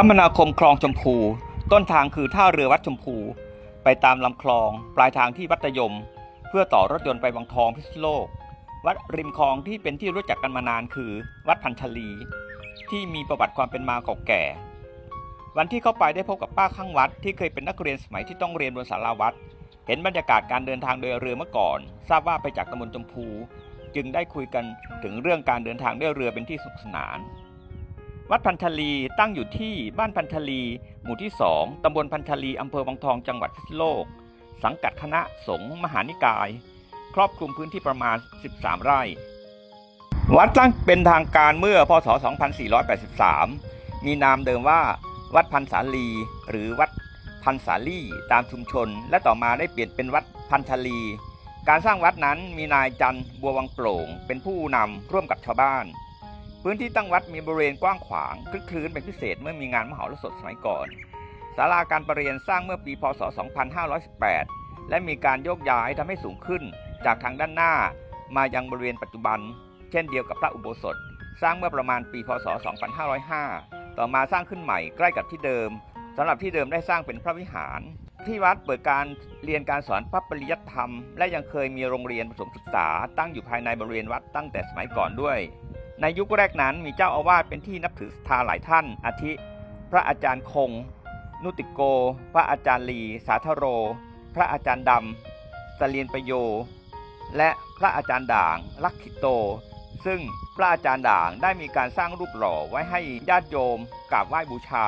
คมนาคมคลองชมพู ต้นทางคือท่าเรือวัดชมพู ไปตามลำคลอง ปลายทางที่วัดตะยม เพื่อต่อรถยนต์ไปวังทองพิษโลก วัดริมคลองที่เป็นที่รู้จักกันมานานคือ วัดพันธลี ที่มีประวัติความเป็นมาเก่าแก่ วันที่เข้าไปได้พบกับป้าข้างวัด ที่เคยเป็นนักเรียนสมัยที่ต้องเรียนบนศาลาวัด เห็นบรรยากาศการเดินทางโดยเรือเมื่อก่อน ทราบว่าไปจากตำบลชมพู จึงได้คุยกันถึงเรื่องการเดินทางด้วยเรือเป็นที่สนุกสนาน วัดพันธลีตั้งอยู่ที่บ้านพันธลี หมู่ที่2ตำบลพันธลีอำเภอวังทองจังหวัดพิษณุโลก สังกัดคณะสงฆ์มหานิกาย ครอบคลุมพื้นที่ประมาณ 13 ไร่ วัดตั้งเป็นทางการเมื่อพศ 2483 มีนามเดิมว่า วัดพันสาลี หรือวัดพันสาลีตามชุมชน และต่อมาได้เปลี่ยนเป็นวัดพันธลี การสร้างวัดนั้นมีนายจันทร์บัววังโปร่ง เป็นผู้นำร่วมกับชาวบ้าน พื้นที่ตั้งวัดมีบริเวณกว้างขวางคลึกคลื้นเป็นพิเศษเมื่อมีงานมหรสพสมัยก่อนศาลาการประเรียนสร้างเมื่อปีพศ 2518 และมีการโยกย้ายทำให้สูงขึ้น จากทางด้านหน้ามายังบริเวณปัจจุบัน เช่นเดียวกับพระอุโบสถ สร้างเมื่อประมาณปีพศ 2505 ต่อมาสร้างขึ้นใหม่ใกล้กับที่เดิมสำหรับที่เดิมได้สร้างเป็นพระวิหาร ที่วัดเปิดการเรียนการสอนพระปริยัติธรรม และยังเคยมีโรงเรียนประถมศึกษาตั้งอยู่ภายในบริเวณวัดตั้งแต่สมัยก่อนด้วย ในยุคแรกนั้นมีเจ้าอาวาสเป็นที่นับถือศรัทธาหลายท่าน อาทิ พระอาจารย์คง นุติโก พระอาจารย์ลี สาธโร พระอาจารย์ดำสเลียนประโย และพระอาจารย์ด่าง ลักขิโต ซึ่งพระอาจารย์ด่างได้มีการสร้างรูปหล่อไว้ให้ญาติโยมกราบไหว้บูชา